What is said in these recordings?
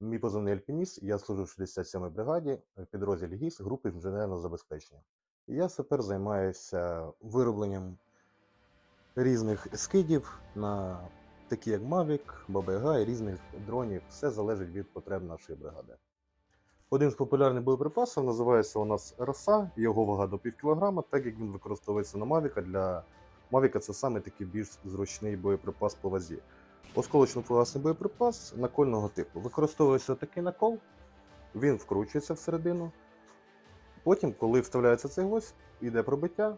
Мій позивний альпініст, я служу в 67-й бригаді в підрозділі ГІС групи інженерного забезпечення. Я тепер займаюся виробленням різних скидів на такі як Mavic, BBG і різних дронів. Все залежить від потреб нашої бригади. Один з популярних боєприпасів називається у нас роса, його вага до пів кілограма, так як він використовується на Mavic. Для Mavic це саме такий більш зручний боєприпас по вазі. Осколочно-фугасний боєприпас накольного типу. Використовується такий накол, він вкручується всередину. Потім, коли вставляється цей гвоздь, йде пробиття,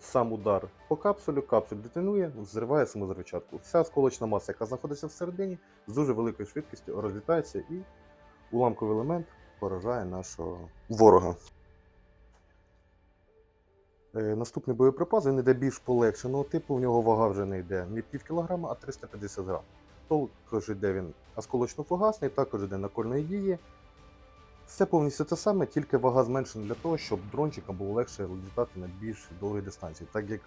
сам удар по капсулю, капсуль детонує, зриває саму заручатку. Вся осколочна маса, яка знаходиться всередині, з дуже великою швидкістю розлітається і уламковий елемент поражає нашого ворога. Е, Наступний боєприпас він йде більш полегшеного типу, в нього вага вже не йде не пів кілограма, а 350 грам. Також йде він осколочно-фугасний, також йде накольної дії. Все повністю те саме, тільки вага зменшена для того, щоб дрончикам було легше літати на більш довгі дистанції. Так як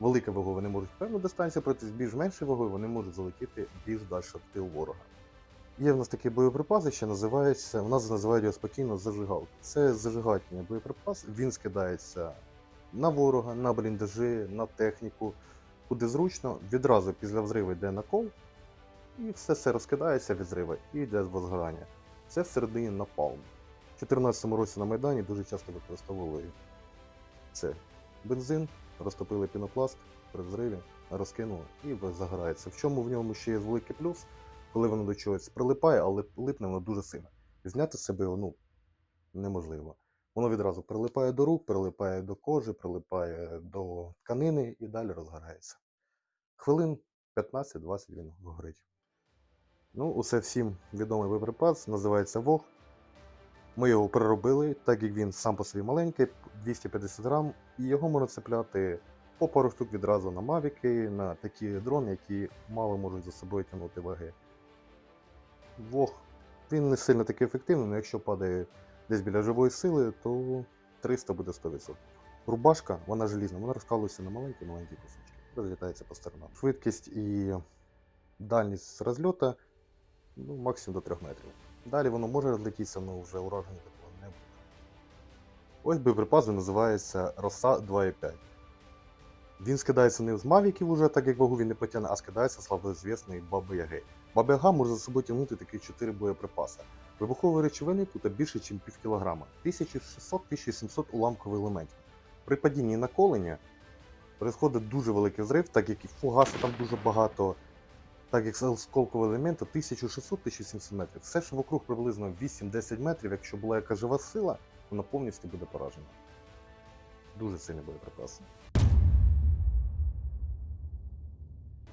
велика вага вони можуть певну дистанцію пройти, з більш меншою вагою вони можуть залетіти більш далі в тил ворога. Є в нас такий боєприпас, що називається, у нас називають його спокійно зажигалка. Це зажигательний боєприпас, він скидається на ворога, на бліндажі, на техніку, куди зручно, відразу після взриву йде накол, і все це розкидається від зриву і йде возгорання. Це всередині напалм. У 2014 році на Майдані дуже часто використовували це. Бензин, розтопили пінопласт при взриві, розкинули і загорається. В чому в ньому ще є великий плюс, коли воно до чогось прилипає, але липне воно дуже сильно. Зняти з себе ну, неможливо. Воно відразу прилипає до рук, прилипає до кожи, прилипає до тканини і далі розгорається. Хвилин 15-20 він горить. Ну, усе всім відомий боєприпас, називається Вог. Ми його переробили, так як він сам по собі маленький, 250 грам, і його можна цепляти по пару штук відразу на мавіки, на такі дрони, які мало можуть за собою тягнути ваги. Вог, він не сильно такий ефективний, але якщо падає десь біля живої сили, то 300 буде 100%. Рубашка, вона желізна, вона розкалується на маленькі-маленькі кусочки, розлітається по сторонам. Швидкість і дальність розльоту ну, максимум до 3 метрів. Далі воно може розлетітися, але вже ураження такого не буде. Ось боєприпас називається Роса 2.5. Він скидається не з мавіків уже, так як вагу він не потягне, а скидається славнозвісний Баба Яги. Баба Яга може за собою тягнути такі 4 боєприпаси. Вибухової речовини тут більше, ніж пів кілограма. 1600-1700 уламкових елементів. При падінні наколення происходить дуже великий взрив, так як і фугасу там дуже багато, так як осколкового елемента 1600-1700 метрів. Все, що вокруг приблизно 8-10 метрів, якщо була яка жива сила, вона повністю буде поражена. Дуже сильний боєприпас.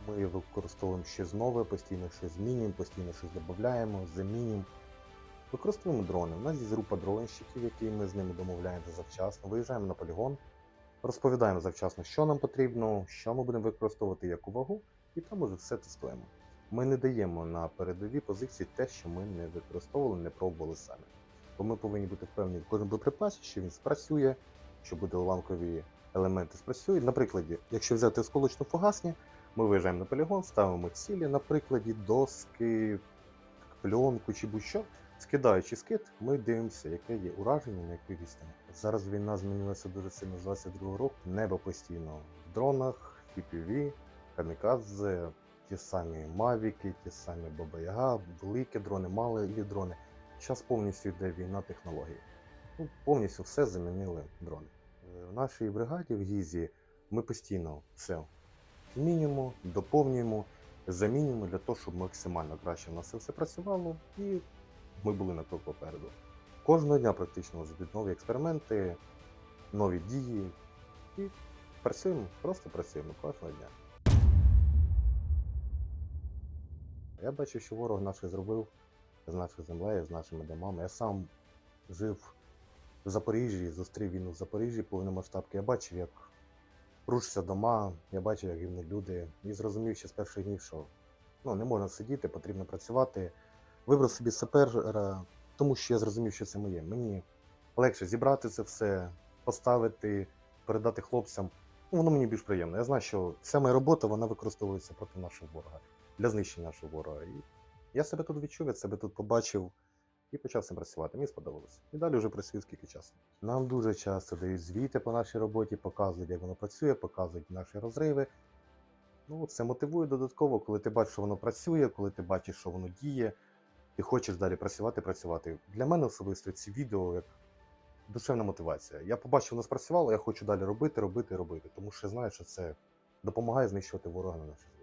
Ми використовуємо щось нове, постійно щось змінюємо, постійно щось додаємо, замінюємо. Використовуємо дрони. У нас є група дронщиків, які ми з ними домовляємося завчасно. Виїжджаємо на полігон, розповідаємо завчасно, що нам потрібно, що ми будемо використовувати, яку вагу, і там уже все тестуємо. Ми не даємо на передові позиції те, що ми не використовували, не пробували самі. Бо ми повинні бути впевнені в кожному боєприпасі, що він спрацює, що буде уламкові елементи спрацюють. Наприклад, якщо взяти осколочно-фугасні, ми виїжджаємо на полігон, ставимо цілі, на прикладі доски, пленку чи будь-що. Скидаючи скид, ми дивимося, яке є ураження на якій відстані. Зараз війна змінилася дуже сильно з 22 року. Небо постійно в дронах, FPV, камікадзе, ті самі мавіки, ті самі Баба-Яга, великі дрони, малі дрони. Зараз повністю йде війна технологій. Ну, повністю все замінили дрони. Е, В нашій бригаді в Гізі ми постійно все змінюємо, доповнюємо, замінюємо для того, щоб максимально краще в нас це все працювало і ми були на крок попереду. Кожного дня практично у нові експерименти, нові дії. І працюємо, просто працюємо кожного дня. Я бачив, що ворог наш зробив з нашою землею, з нашими домами. Я сам жив в Запоріжжі, зустрів війну в Запоріжжі повномасштабки. Я бачив, як рушаться дома, я бачив, як гинуть люди, і зрозумів ще з перших днів, що ну, не можна сидіти, потрібно працювати. Вибрав собі сапера, тому що я зрозумів, що це моє. Мені легше зібрати це все, поставити, передати хлопцям. Ну, воно мені більш приємно. Я знаю, що вся моя робота вона використовується проти нашого ворога, для знищення нашого ворога. І я себе тут відчув, я себе тут побачив І почав цим працювати. Мені сподобалося. І далі вже працюю скільки часу. Нам дуже часто дають звіти по нашій роботі, показують, як воно працює, показують наші розриви. Ну, це мотивує додатково, коли ти бачиш, що воно працює, коли ти бачиш, що воно діє, ти хочеш далі працювати, працювати. Для мене особисто ці відео як душевна мотивація. Я побачив, воно спрацювало, я хочу далі робити, робити, робити, тому що я знаю, що це допомагає знищувати ворога на нашій.